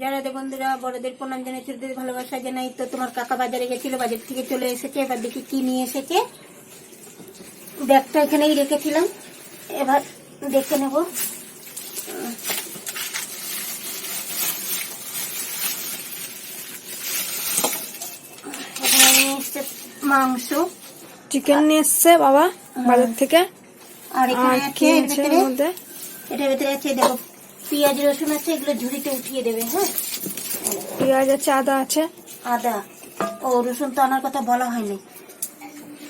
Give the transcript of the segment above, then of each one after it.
যারা বন্ধুরা বড়দের প্রণাম জানাই ছোটদের ভালোবাসা জানাই। তো তোমার কাকা বাজারে গেছিল বাজার থেকে চলে এসেছে এবার দেখি কি নিয়ে এসেছে। ব্যাগটা এখানেই রেখেছিলাম। এবার দেখে নেব। মাংস। চিকেন নিয়ে এসছে বাবা বাজার থেকে। আর এখানে আছে মধ্যে? এটার ভেতরে আছে দেখো পেঁয়াজ রসুন আছে এগুলো ঝুড়িতে উঠিয়ে দেবে হ্যাঁ? পেঁয়াজ আছে আদা আছে। আদা। ও রসুন তো আনার কথা বলা হয়নি।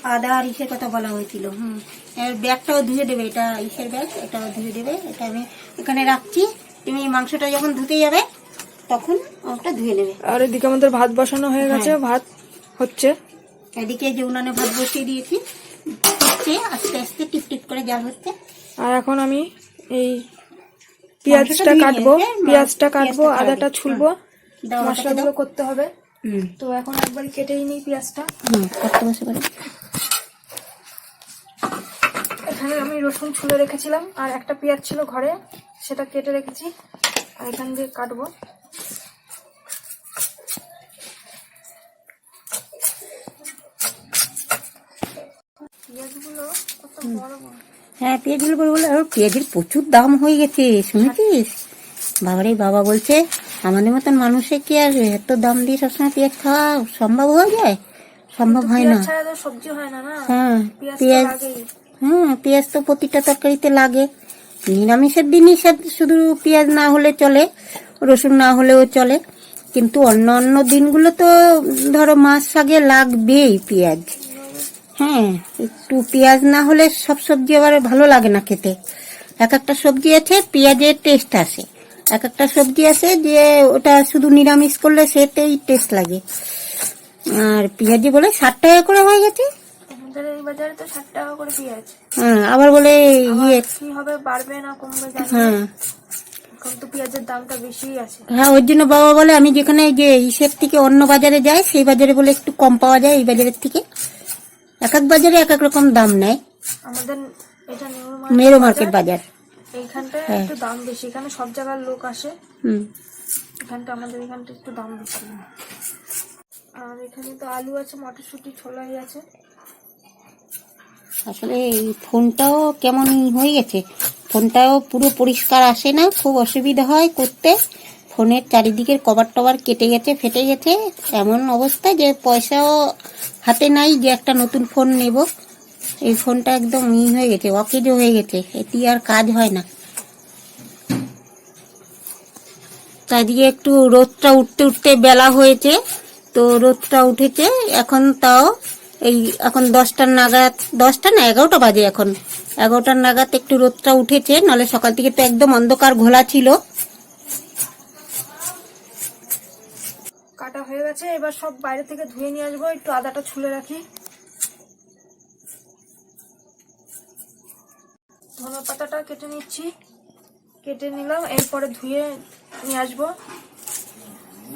আদা আর ইসের কথা বলা হয়েছিল হুম। এর ব্যাগটাও ধুয়ে দেবে এটা ইসের ব্যাগ এটাও ধুয়ে দেবে এটা আমি এখানে রাখছি। তুমি মাংসটা যখন ধুতে যাবে তখন ওটা ধুয়ে নেবে। আর এদিকে আমাদের ভাত বসানো হয়ে গেছে হ্যাঁ। ভাত হচ্ছে। এদিকে যে উনানে ভাত বসিয়ে দিয়েছি হচ্ছে আস্তে আস্তে টিপ টিপ করে জাল হচ্ছে। আর এখন আমি এই পেঁয়াজটা কাটবো পেঁয়াজটা কাটবো আদাটা ছুলবো দাও আমাকে মশলাগুলো করতে হবে। তো এখন একবার কেটেই নিই পেঁয়াজটা। করতে বসে পারে এখানে আমি রসুন ছুলে রেখেছিলাম আর একটা পেঁয়াজ ছিল ঘরে সেটা কেটে রেখেছি আর এখান দিয়ে কাটবো। পেঁয়াজগুলো কত বড় বড়। হ্যাঁ পেঁয়াজগুলো বলে বলে আর পেঁয়াজের প্রচুর দাম হয়ে গেছে শুনেছিস? বাবারে বাবা বলছে আমাদের মতন মানুষের কি আর এত দাম দিয়ে সবসময় পেঁয়াজ খাওয়া সম্ভব হয়ে যায়? সম্ভব হয় না। হয় পেঁয়াজ হ্যাঁ পেঁয়াজ তো প্রতিটা তরকারিতে লাগে। নিরামিষের দিনই শুধু পেঁয়াজ না হলে চলে রসুন না হলেও চলে। কিন্তু অন্য অন্য দিনগুলো তো ধরো মাছ শাকে লাগবেই পেঁয়াজ। হ্যাঁ একটু পেঁয়াজ না হলে সব সবজি আবার ভালো লাগে না খেতে। এক একটা সবজি আছে পেঁয়াজের টেস্ট আসে। এক একটা সবজি আছে যে ওটা শুধু নিরামিষ করলে সেটাই টেস্ট লাগে। আর পেঁয়াজি বলে ষাট টাকা করে হয়ে গেছে। বাজারে তো ষাট টাকা করে পেঁয়াজ। হ্যাঁ আবার বলে ইয়ে কি হবে বাড়বে না কমবে হ্যাঁ। হ্যাঁ ওর জন্য বাবা বলে আমি যেখানে যে ইসের থেকে অন্য বাজারে যাই সেই বাজারে বলে একটু কম পাওয়া যায় এই বাজারের থেকে। এক এক বাজারে এক এক রকম দাম নেয়। আমাদের এটা নিউ মেরো মার্কেট বাজার। এইখানটায় হ্যাঁ। একটু দাম বেশি এখানে সব জায়গার লোক আসে। হুম। এখানটা আমাদের এখানটা একটু দাম বেশি। আর এখানে তো আলু আছে মটরশুঁটি ছোলাই আছে। আসলে এই ফোনটাও কেমন হয়ে গেছে? ফোনটাও পুরো পরিষ্কার আসে না খুব অসুবিধা হয় করতে। ফোনের চারিদিকের কভার টভার কেটে গেছে, ফেটে গেছে। এমন অবস্থা যে পয়সাও হাতে নাই যে একটা নতুন ফোন নেব। এই ফোনটা একদম ই হয়ে গেছে, অকেজো হয়ে গেছে, এটি আর কাজ হয় না। চারিদিকে একটু রোদটা উঠতে উঠতে বেলা হয়েছে, তো রোদটা উঠেছে, এখন তাও এই এখন দশটার নাগাদ, দশটা না এগারোটা বাজে এখন। এগারোটার নাগাদ একটু রোদটা উঠেছে, নাহলে সকাল থেকে তো একদম অন্ধকার ঘোলা ছিল। কাটা হয়ে গেছে, এবার সব বাইরে থেকে ধুয়ে নিয়ে আসব, একটু আদাটা ছুলে রাখি। ধনে পাতাটা কেটে নিচ্ছি, কেটে নিলাম, এরপরে ধুয়ে নিয়ে আসব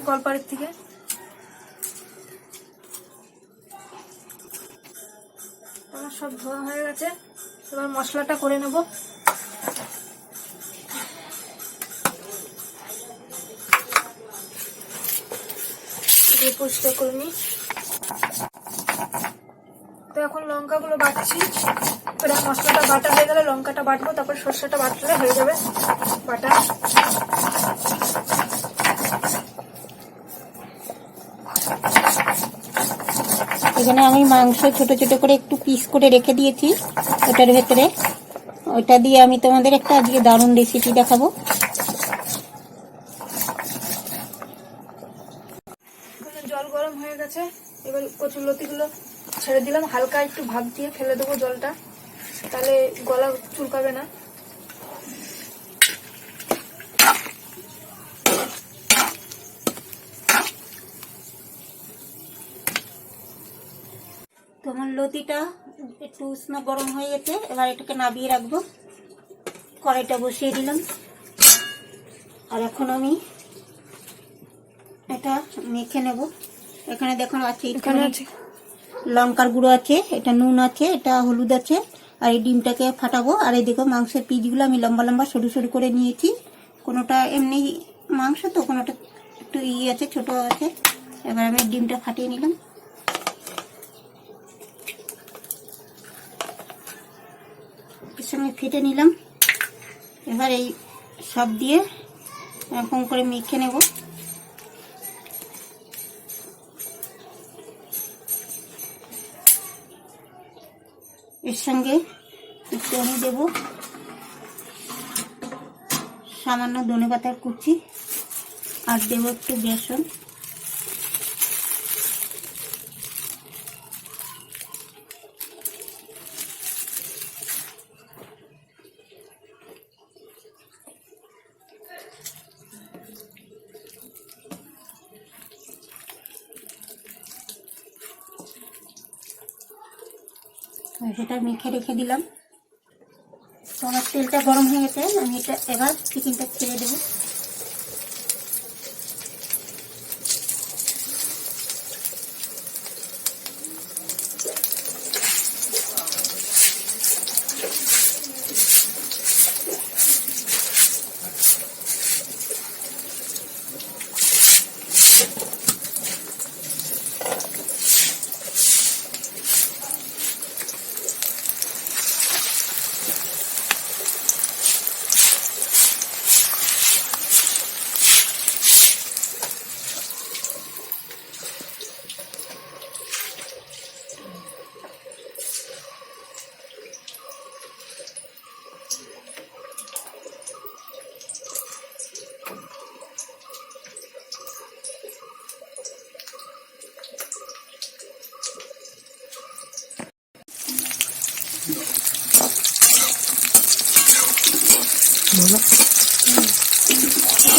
কলপাড়ের থেকে সব ধোয়া হয়ে গেছে, এবার মশলাটা করে নেব। পরিষ্কার করে নিই তো এখন লঙ্কাগুলো বাটছি। মশলাটা বাটা হয়ে গেলে লঙ্কাটা বাটবো, তারপর সর্ষেটা বাটলে হয়ে যাবে বাটা। এখানে আমি মাংস ছোট ছোট করে একটু পিস করে রেখে দিয়েছি, ওটার ভেতরে। ওটা দিয়ে আমি তোমাদের একটা আজকে দারুণ রেসিপি দেখাবো এখানে জল গরম হয়ে গেছে এবার কচুর লতিগুলো ছেড়ে দিলাম হালকা একটু ভাপ দিয়ে ফেলে দেবো জলটা। তাহলে গলা চুলকাবে না। তোমার লতিটা একটু উষ্ণ গরম হয়ে গেছে এবার এটাকে নাবিয়ে রাখব। কড়াইটা বসিয়ে দিলাম। আর এখন আমি এটা মেখে নেব। এখানে দেখো আছে এখানে আছে। লঙ্কার গুঁড়ো আছে, এটা নুন আছে, এটা হলুদ আছে, আর এই ডিমটাকে ফাটাবো। আর এই দেখো মাংসের পিসগুলো আমি লম্বা লম্বা সরু সরু করে নিয়েছি। কোনোটা এমনি মাংস তো, কোনোটা একটু ইয়ে আছে, ছোট আছে। এবার আমি ডিমটা ফাটিয়ে নিলাম। সঙ্গে ফেটে নিলাম। এবার এই সব দিয়ে এরকম করে মেখে নেব। এর সঙ্গে একটু আমি দেবো সামান্য ধনে পাতার কুচি আর দেবো একটু বেসন। সেটা মেখে রেখে দিলাম। তো আমার তেলটা গরম হয়ে গেছে, আমি এটা এবার চিকেনটা ছেড়ে দেবো।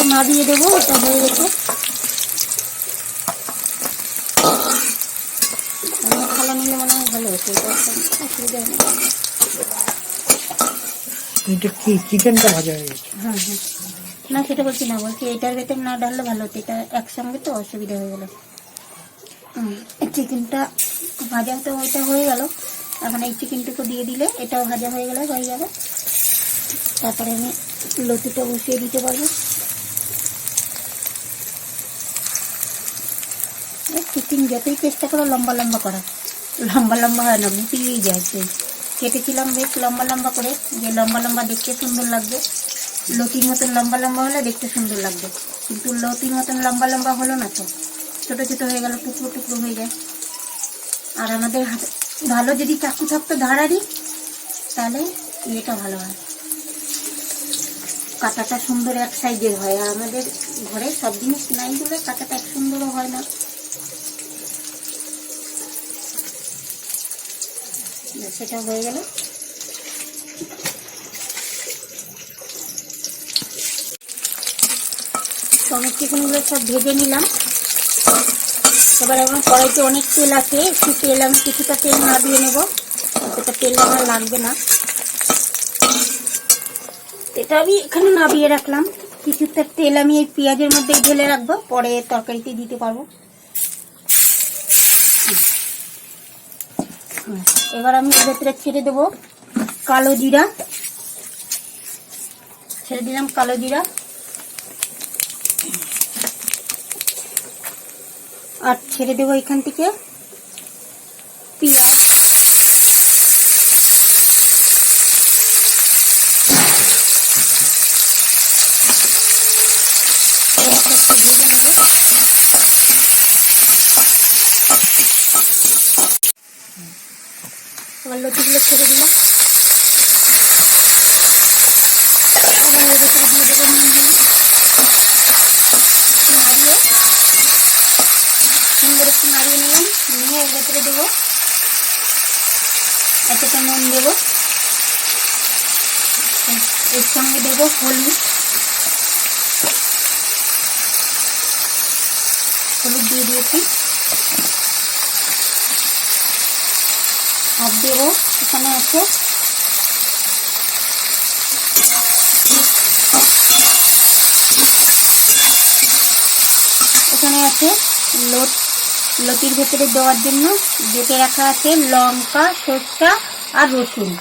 এটা না দিয়ে দেবো এটা হয়ে গেছে। খালা নিলে মনে হয় ভালো হতো অসুবিধা নেই এটা কি চিকেনটা ভাজা হয়ে গেছে? হ্যাঁ হ্যাঁ। না সেটা বলছি না বলছি এটার ভেতর না ডাললে ভালো হতো এটা একসঙ্গে তো অসুবিধা হয়ে গেল। চিকেনটা ভাজা তো ওইটা হয়ে গেল। এখন এই চিকেনটুকু দিয়ে দিলে এটাও ভাজা হয়ে গেলে হয়ে যাবে। তারপরে আমি লতিটা বসিয়ে দিতে পারব চিকেন যতই চেষ্টা করো লম্বা লম্বা করা। লম্বা লম্বা হয় না, গুটিয়েই যায় সেই কেটেছিলাম বেশ লম্বা লম্বা করে, যে লম্বা লম্বা দেখতে সুন্দর লাগবে। লতির মতন লম্বা লম্বা হলে দেখতে সুন্দর লাগবে। কিন্তু লতির মতন লম্বা লম্বা হলো না তো। ছোটো ছোটো হয়ে গেল, টুকরো টুকরো হয়ে যায়। আর আমাদের হাতে ভালো যদি চাকু থাকতো ধারারি, তাহলে ইয়েটা ভালো হয়। কাঁটাটা সুন্দর এক সাইজের হয়। আর আমাদের ঘরে সব জিনিস নাই বলে কাঁটাটা এক সুন্দরও হয় না। সেটা হয়ে গেল। টমেটো চিকেনগুলো সব ভেজে নিলাম। এবার এখন কড়াইতে অনেক তেল আছে, একটু তেল আমি কিছুটা তেল না দিয়ে নেব, অতটা তেল আমার লাগবে না। এটা আমি এখানে নাবিয়ে রাখলাম। কিছুটা তেল আমি এই পেঁয়াজের মধ্যে ঢেলে রাখব, পরে তরকারিতে দিতে পারব। এবার আমি এর ভেতরে ছেড়ে দেবো কালো জিরা। ছেড়ে দিলাম কালো জিরা। আর ছেড়ে দেবো এখান থেকে পেঁয়াজ পেঁয়াজটা একটু ভেজে নেব এবার লতিগুলো ছেড়ে দিলাম এবার এর ভেতরে দিয়ে দেবো নুনগুলো নাড়িয়ে সুন্দর একটু নাড়িয়ে নিলাম। নিয়ে এর ভেতরে দেবো। এতটা নুন দেবো। এর সঙ্গে দেবো হলুদ। হলুদ দিয়ে দিয়েছি। আর দেবো এখানে আছে এখানে আছে লোট লতির ভেতরে দেওয়ার জন্য বেটে রাখা আছে লঙ্কা, সরষা আর রসুন।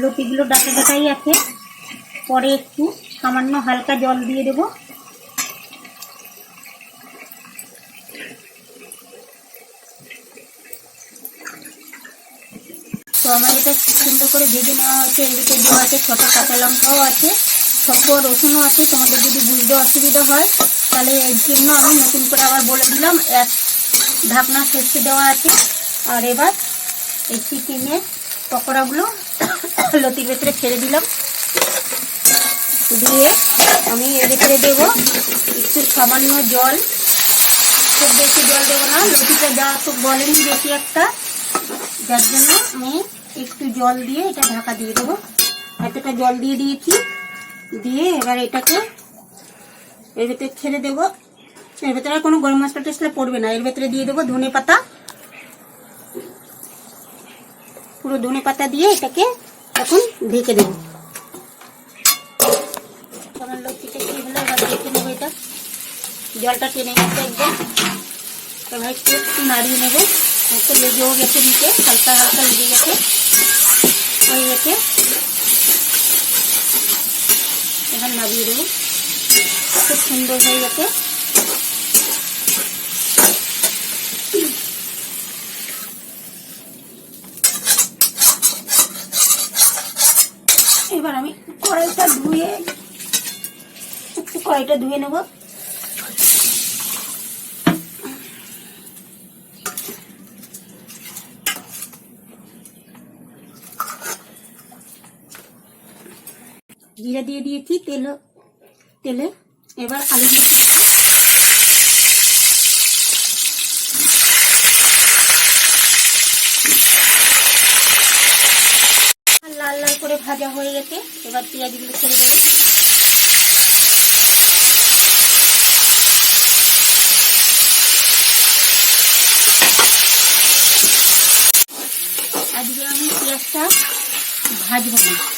লতিগুলো ডাটা ডাটাই আছে। পরে একটু সামান্য হালকা জল দিয়ে দেবো। তো আমার এটা সুন্দর করে ভেজে নেওয়া হয়েছে। ভিতরে দেওয়া আছে ছটা কাঁচা লঙ্কাও আছে ছক্ষ রসুনও আছে। তোমাদের যদি বুঝতে অসুবিধা হয়, তাহলে এর জন্য আমি নতুন করে আবার বলে দিলাম, এক ঢাকনা সর্ষে দেওয়া আছে। আর এবার এই চিকেনের পকোড়াগুলো লতির ভেতরে ছেড়ে দিলাম। দিয়ে আমি এর ভেতরে দেবো একটু সামান্য জল। খুব বেশি জল দেবো না লতিটা যা তো বলেনি বেশি একটা, যার জন্য আমি একটু জল দিয়ে এটা ঢাকা দিয়ে দেবো। এতটা জল দিয়ে দিয়েছি, দিয়ে এবার এটাকে এর ভেতরে ছেড়ে দেবো। এর ভেতরে কোনো গরম মশলা টসলা পড়বে না, এর ভেতরে দিয়ে দেবো ধনে পাতা। পুরো ধনে পাতা দিয়ে এটাকে এখন ঢেকে দেবো আমার লক্ষ্মীটা কি হলো এবার দেখে নেব এটা জলটা টেনে গেছে একদম। এবার একটু নাড়িয়ে নেব। একটু লেগেও গেছে নিচে, হালকা হালকা লেগে গেছে। হয়ে গেছে। এবার নামিয়ে দেবো। খুব সুন্দর হয়ে গেছে। এবার আমি কড়াইটা ধুয়ে, একটু কড়াইটা ধুয়ে নেব। জিরা দিয়ে দিয়েছি তেল তেলে। এবার আলু দিয়ে লাল লাল করে ভাজা হয়ে গেছে, এবার পেঁয়াজগুলো ছেড়ে দেবো। আজকে আমি পেঁয়াজটা ভাজবো না।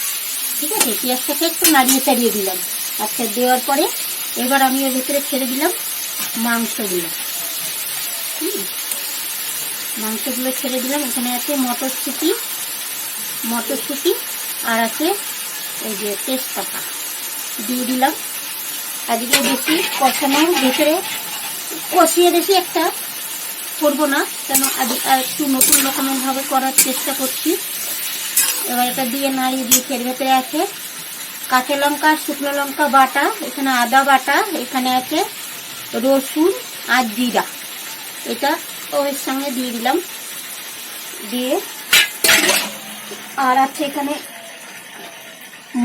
ঠিক আছে? পেঁয়াজটাকে একটু নাড়িয়ে চাড়িয়ে দিলাম। আচ্ছা দেওয়ার পরে এবার আমি এর ভিতরে ছেড়ে দিলাম মাংসগুলো। মাংসগুলো ছেড়ে দিলাম। এখানে আছে মটরশুঁটি মটরশুঁটি আর আছে এই যে তেজপাতা। দিয়ে দিলাম। আজকে বেশি কষানোর ভেতরে কষিয়ে বেশি একটা করব না। কেন আজ আর একটু নতুন রকমের ভাবে করার চেষ্টা করছি। এবার এটা দিয়ে নাড়িয়ে দিয়েছি এর ভেতরে আছে কাঁচা লঙ্কা, শুকনো লঙ্কা বাটা, এখানে আদা বাটা, এখানে আছে রসুন আর জিরা। এটা ওর সঙ্গে দিয়ে দিলাম। দিয়ে আর আছে এখানে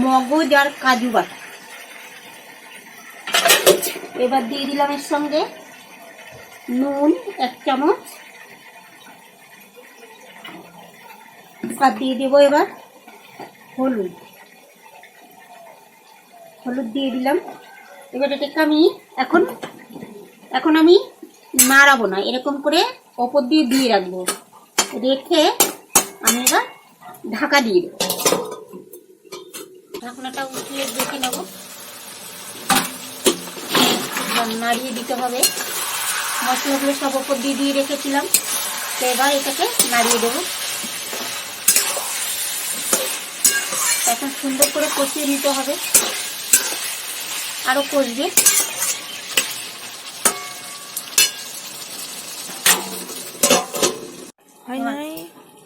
মগজ আর কাজু বাটা। এবার দিয়ে দিলাম এর সঙ্গে নুন এক চামচ। আর দিয়ে দেবো এবার। হলুদ। হলুদ দিয়ে দিলাম। এবার এটাকে আমি এখন এখন আমি নাড়াবো না। এরকম করে ওপর দিয়ে দিয়ে রাখব। রেখে আমি এবার ঢাকা দিয়ে দেবো। ঢাকনাটা উঠিয়ে দেখে নেব। নাড়িয়ে দিতে হবে। মশলাগুলো সব ওপর দিয়ে দিয়ে রেখেছিলাম। তো এবার এটাকে নাড়িয়ে দেবো। এখন সুন্দর করে কষিয়ে নিতে হবে। আরও কষবে।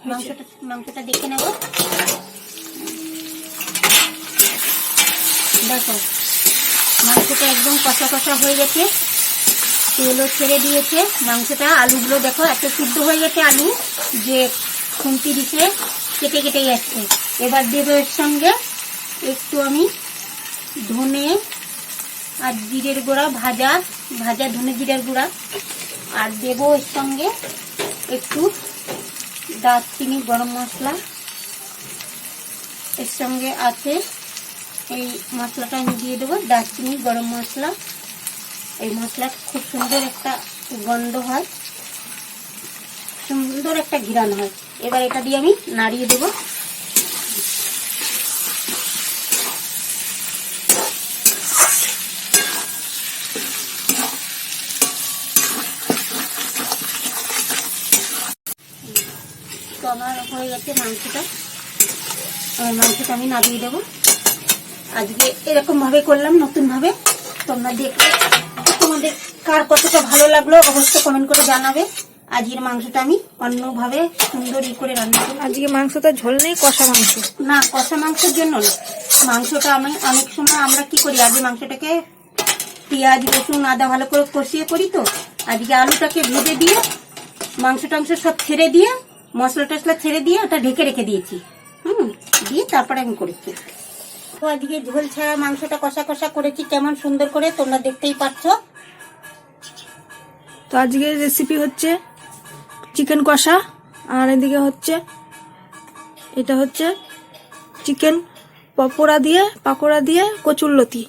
মাংসটা মাংসটা দেখে নেব। দেখো মাংসটা একদম কষা কষা হয়ে গেছে। তেলও ছেড়ে দিয়েছে। মাংসটা আলুগুলো দেখো এত সিদ্ধ হয়ে গেছে আলু যে খুন্তি দিতে কেটে কেটে যাচ্ছে। এবার দেবো এর সঙ্গে একটু আমি ধনে আর জিরের গুঁড়া, ভাজা ভাজা ধনে জিরের গুঁড়া। আর দেবো এর সঙ্গে একটু দারচিনি, গরম মশলা। এর সঙ্গে আছে এই মশলাটা আমি দিয়ে দেবো, দারচিনি, গরম মশলা। এই মশলা খুব সুন্দর একটা গন্ধ হয়। সুন্দর একটা ঘিরান হয়। এবার এটা দিয়ে আমি নাড়িয়ে দেবো। তো হয়ে গেছে মাংসটা। মাংসটা আমি নামিয়ে দেবো। আজকে এরকম ভাবে করলাম নতুন ভাবে তোমরা তোমাদের কার কতটা ভালো লাগল অবশ্যই কমেন্ট করে জানাবে। আজকের মাংসটা আমি অন্যভাবে সুন্দর ই করে রান্না করি আজকে মাংসটা ঝোল নেই কষা মাংস? না কষা মাংসের জন্য না। মাংসটা আমি অনেক সময় আমরা কি করি আজকে মাংসটাকে পেঁয়াজ রসুন আদা ভালো করে কষিয়ে করি তো। আজকে আলুটাকে ভেজে দিয়ে মাংস টাংস সব ছেড়ে দিয়ে মশলা টসলা ছেড়ে দিয়ে ওটা ঢেকে রেখে দিয়েছি। হুম দিয়ে তারপরে আমি করেছি। তো আজকে ঝোল ছাড়া মাংসটা কষা কষা করেছি কেমন সুন্দর করে তোমরা দেখতেই পাচ্ছ। তো আজকের রেসিপি হচ্ছে চিকেন কষা। আর এদিকে হচ্ছে এটা হচ্ছে চিকেন পকোড়া দিয়ে পাকোড়া দিয়ে কচুরলতি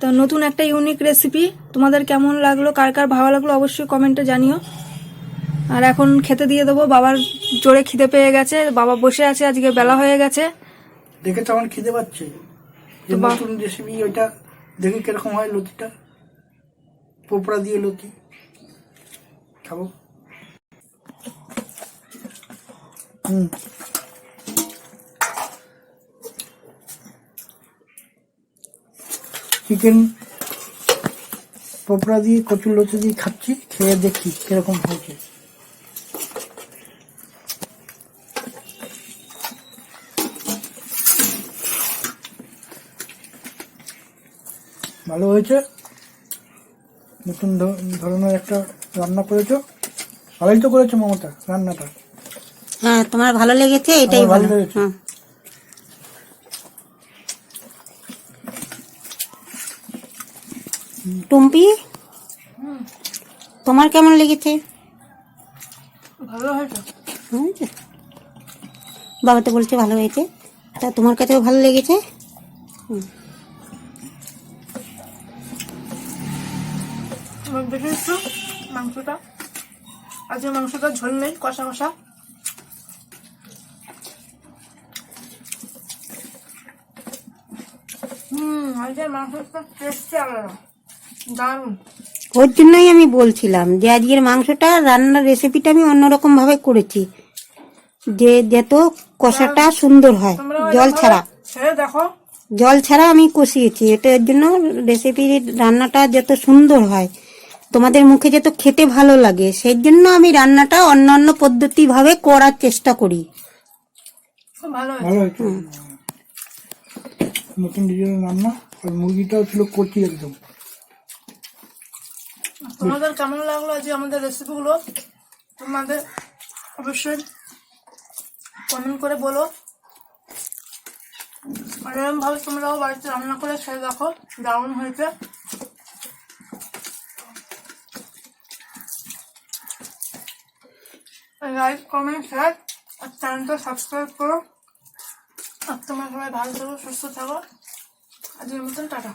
তো নতুন একটা ইউনিক রেসিপি তোমাদের কেমন লাগল কার কার ভালো লাগল অবশ্যই কমেন্টে জানিও। আর এখন খেতে দিয়ে দেবো বাবার জোরে খিদে পেয়ে গেছে বাবা বসে আছে আজকে বেলা হয়ে গেছে। দেখে তো আমার খিদে পাচ্ছে? নতুন রেসিপি ওইটা দেখি কীরকম হয় লতিটা? পোপড়া দিয়ে লতি। খাব। চিকেন পোপড়া দিয়ে কচুর লতি দিয়ে খাচ্ছি খেয়ে দেখি কীরকম হয়েছে ভালো হয়েছে নতুন ধরনের একটা রান্না করেছ ভালোই তো করেছ মমতা রান্নাটা। হ্যাঁ তোমার ভালো লেগেছে এটাই ভালো লেগেছে। হ্যাঁ। টুম্পি তোমার কেমন লেগেছে? ভালো হয়েছে? বাবা তো বলছে ভালো হয়েছে। তা তোমার কাছেও ভালো লেগেছে? মাংসটা? আজকে মাংসটা ঝোল নেই কষা কষা। হুম আজকে মাংসটা টেস্টই আলাদা। দারুণ। ওর জন্যই আমি বলছিলাম যে আজকের মাংসটা রান্নার রেসিপিটা আমি অন্যরকম ভাবে করেছি। যে যত কষাটা সুন্দর হয় জল ছাড়া। দেখো। জল ছাড়া আমি কষিয়েছি এটার জন্য রেসিপির রান্নাটা যত সুন্দর হয় তোমাদের মুখে যত খেতে ভালো লাগে সেই জন্য আমি রান্নাটা অন্যান্য পদ্ধতি ভাবে করার চেষ্টা করি। নতুন ডিজাইনের রান্না আর মুরগিটাও ছিল কচি একদম। তোমাদের কেমন লাগল আজকে আমাদের রেসিপিগুলো তোমাদের অবশ্যই কমেন্ট করে বলো। আর এরকম ভাবে তোমরাও বাড়িতে রান্না করে খেয়ে দেখো দারুণ হয়েছে। লাইক কমেন্ট শেয়ার আর চ্যানেলটা সাবস্ক্রাইব করো। আর তোমরা সবাই ভালো থাকো, সুস্থ থাকো। আজকের মতন টাটা।